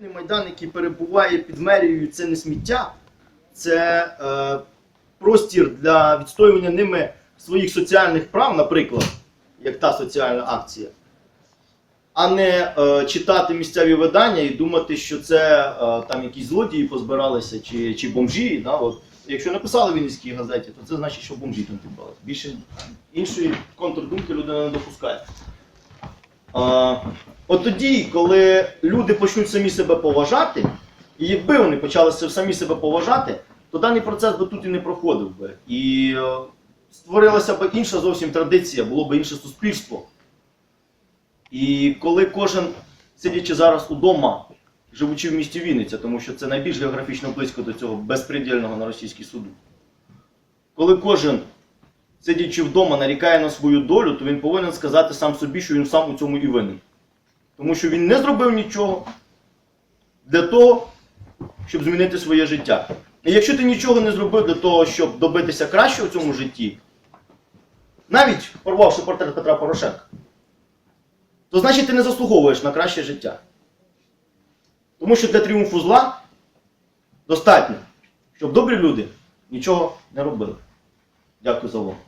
Майдан, який перебуває під мерією, це не сміття, це е, простір для відстоювання ними своїх соціальних прав, наприклад, як та соціальна акція, а не е, читати місцеві видання і думати, що це е, там якісь злодії позбиралися чи, чи бомжі. Да, от. Якщо написали в Вінницькій газеті, то це значить, що бомжі там зібралися. Більше іншої контрдумки людина не допускає. А, от тоді, коли люди почнуть самі себе поважати, і якби вони почали самі себе поважати, то даний процес би тут і не проходив би. І е, створилася б інша зовсім традиція, було б інше суспільство. І коли кожен, сидячи зараз удома, живучи в місті Вінниця, тому що це найбільш географічно близько до цього безпредельного на російський суду, коли кожен сидячи вдома, нарікає на свою долю, то він повинен сказати сам собі, що він сам у цьому і винен. Тому що він не зробив нічого для того, щоб змінити своє життя. І якщо ти нічого не зробив для того, щоб добитися кращого в цьому житті, навіть порвавши портрет Петра Порошенка, то значить ти не заслуговуєш на краще життя. Тому що для тріумфу зла достатньо, щоб добрі люди нічого не робили. Дякую за увагу.